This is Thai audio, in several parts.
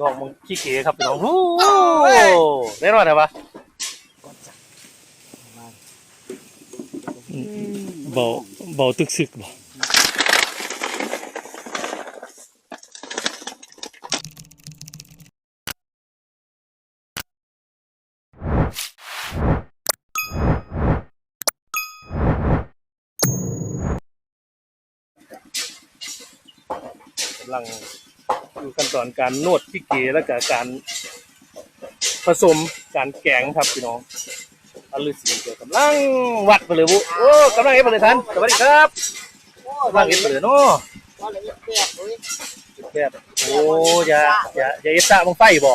น้องมึงขี้เก๋ครับพี่น้องโอ้โหแน่นอนเหรอวะเบาเบาตึกซึกบ่กำลังอยู่ ขั้นตอนการนวดขี้เก๋แล้วก็การผสมการแกงครับพี่น้องอันฤาษีเดี๋ยวกำลังวัดไปเลยบุโอ้กำลังเอ็ดไปเลยท่านสวัสดีครับกำลังเอ็ดไปเลยเนาะก็เลยเปียกเลยแค่โอ้อย่าอย่าอย่าเอ็ดซะบังไฟบ่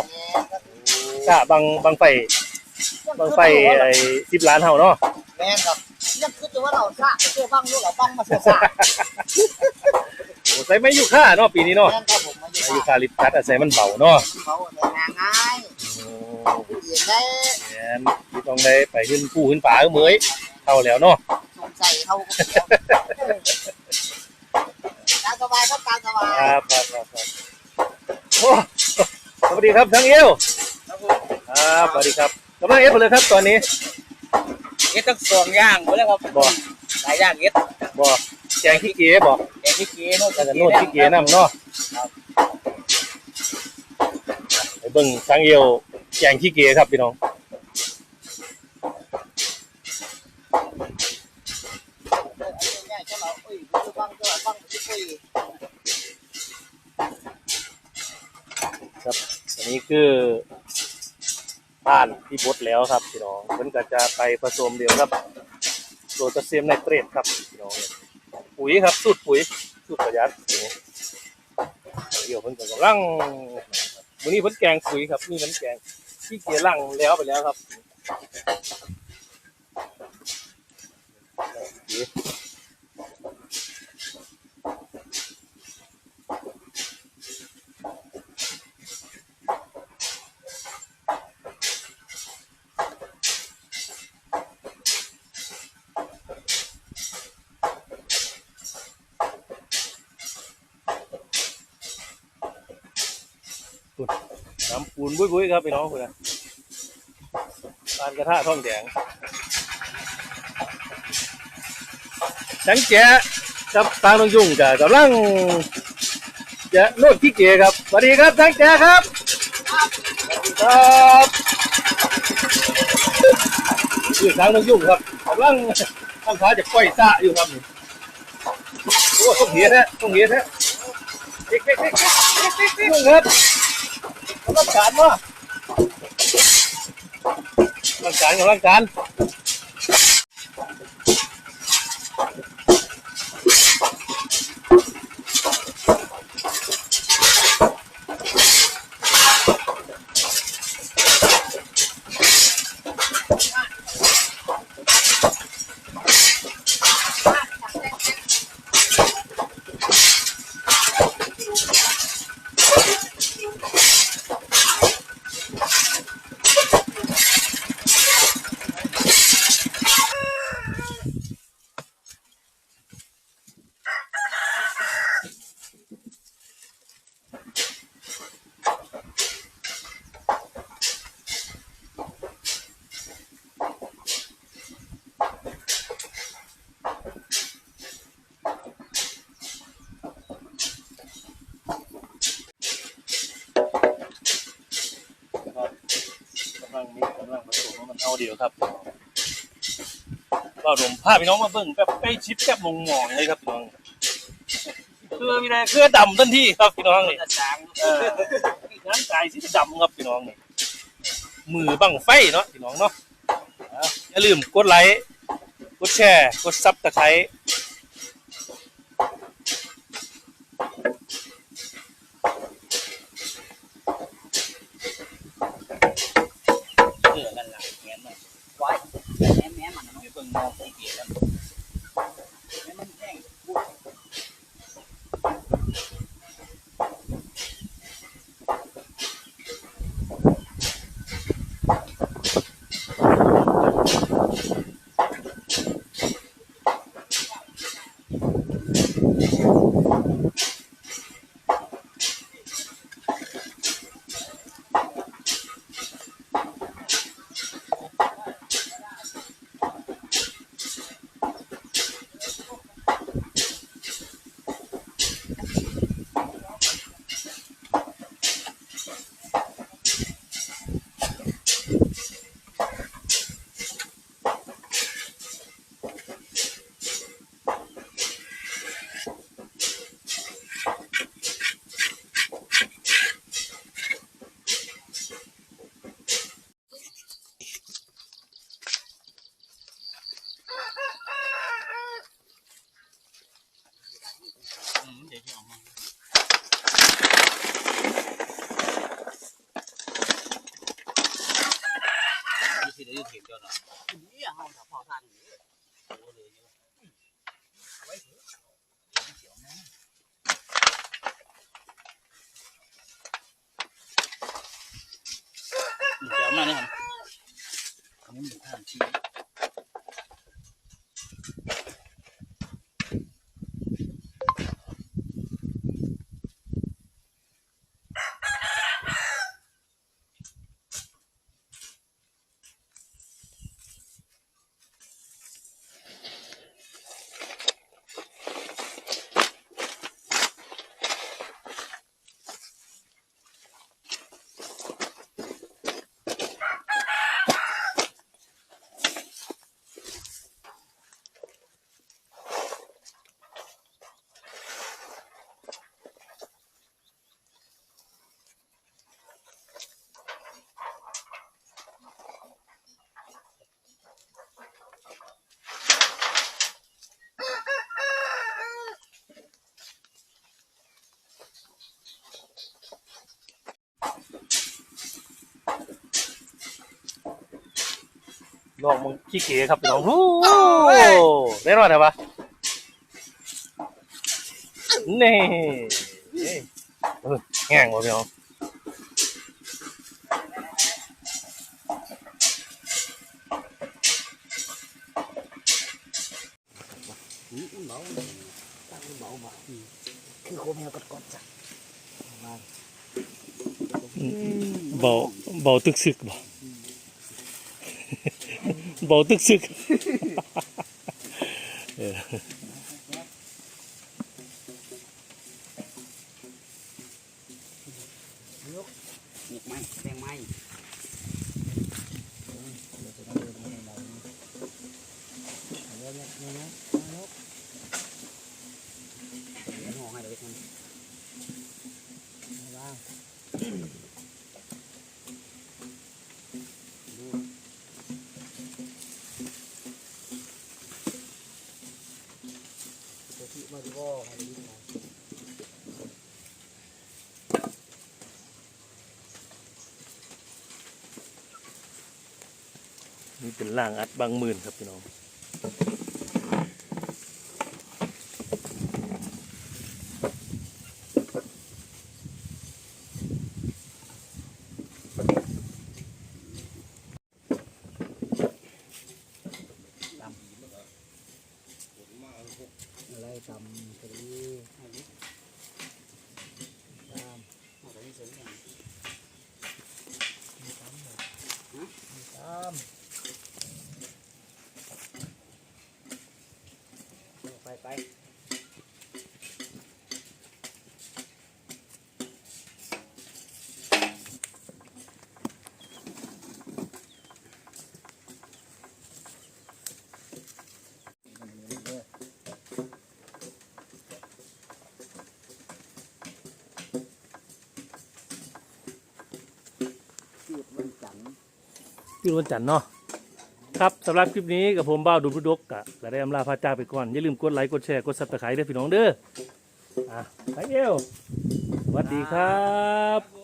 ซะบังบังไฟบังไฟไอ้สิบล้านเฮาเนาะแม่นครับยังคือตัวว่าเราซะเชื่อบ้างลูกเราบ้างมาเสียซะโอ้ใส่ไม่อยู่ค่าเนาะปีนี้เนาะแม่นครับผมมาอ ยู่ไม่อยู่ค่าลิตรตัดอะใส่มันเบาเนาะเขาเนี่ยงานง่ายโอ้ผู้หญิงได้แม่นที่ต้องได้ไปขึ้นผู้ขึ้นฝาเมื่อยเข้าแล้วเนาะสงสัยเขาก็เดียวตามสบายครับตามสบายครับครับครับครับโอ้สวัสดีครับทั้งเอวครับสวัสดีครับกำลังเอฟเลยครับตอนนี้เอ็ดต้องสองย่างเขาเรียกว่าบอกหลายย่างเอ็ดบอกแจงขี้เก๋บอกแกพี่เก๋โน่นแล้วก็โน่นขี้เก๋นำเนาะ เบิ่งทั้งเอวแจงขี้เก๋ครับพี่น้องครับอันนี้คือบ้านที่บดแล้วครับพี่น้องมันก็จะไปผสมเดียวครับโดตาเซียมไนเตรตครับพี่น้องปุ๋ยครับสูตรปุ๋ยสูตรประหยัดเดี๋ยวเพิ่นก็กำลัง มื้อนี้เพิ่นแกงปุ๋ยครับนี่เพิ่นแกงที่เกียร์ลังแล้วไปแล้วครับ น้ำปูนบุ้ยๆครับพี่น้องคุณนะปานกระทะท่องแดงสังแจกับปาลงยุ่งกับกำลังจะโนดขี้เกียจครับสวัสดีครับสังแจครับสวัสดีครับคือทางลงยุ่งครับกำลังทำขาจะก้อยซะอยู่ครับนี่โอ้ต้องเหี้ยแท้ต้องเหี้ยแท้เด็กเด็กเด็กเด็กเด็กเด็กครับ รังการวะรังการกำลังการกำลังมีกำลังผสมว่ามัน เดียวครับก็ผมพาพี่น้องมาเบิ่งแบบไปชิดแบบมองมองๆเลยครับพี่น้องเครือมีอะไรคือดำทันทีครับพี่น้องนี่น้ำใจสีดำครับพี่น้องนี่มือบังไฟเนาะพี่น้องเนาะอะอย่าลืมกดไลค์กดแชร์ กดซับตะไคร้ มันเบิ่งมองขี้เกียจกัน แง้มมันแห้ง ค อืมเดี๋ยวจะออกมานี่คือเดี๋ยวจะถึงแล้วเนาะนี่ห้องถับพอทางนี้โอ้เลยเยอะไว้เถอะเดี๋ยวนะ เดี๋ยวมาเนี่ยอันนี้หมูทานชี ลองมึงขี้เก๋ครับพี่น้องโอ้ได้รอดเหรอปะนี่นี่เออแห้งวะพี่น้องอืมเบาตั้งเบามาคือโคมเฮกดกดจ้ะมาเบาเบาตึกซึกบ่ เบาตึกซึก เออ หมกไม้แดงไม้ห่อให้เลยมันที่มาดูว่าให้ดีนะ นี่ เป็นล่างอัดบางหมื่นครับพี่น้องอะไรทำกะดีตามอะไรเสริมอย่างตามตามไปไปจุดมันจัน พี่วันจันทร์เนาะครับสำหรับคลิปนี้กับผมบ้าวดูพุดกกะก็ได้อำลาพาจ้าไปก่อน อย่าลืมกดไลค์กดแชร์กดซับสไครต์ด้วยพี่น้องเด้ออะไปเอวสวัสดีครับ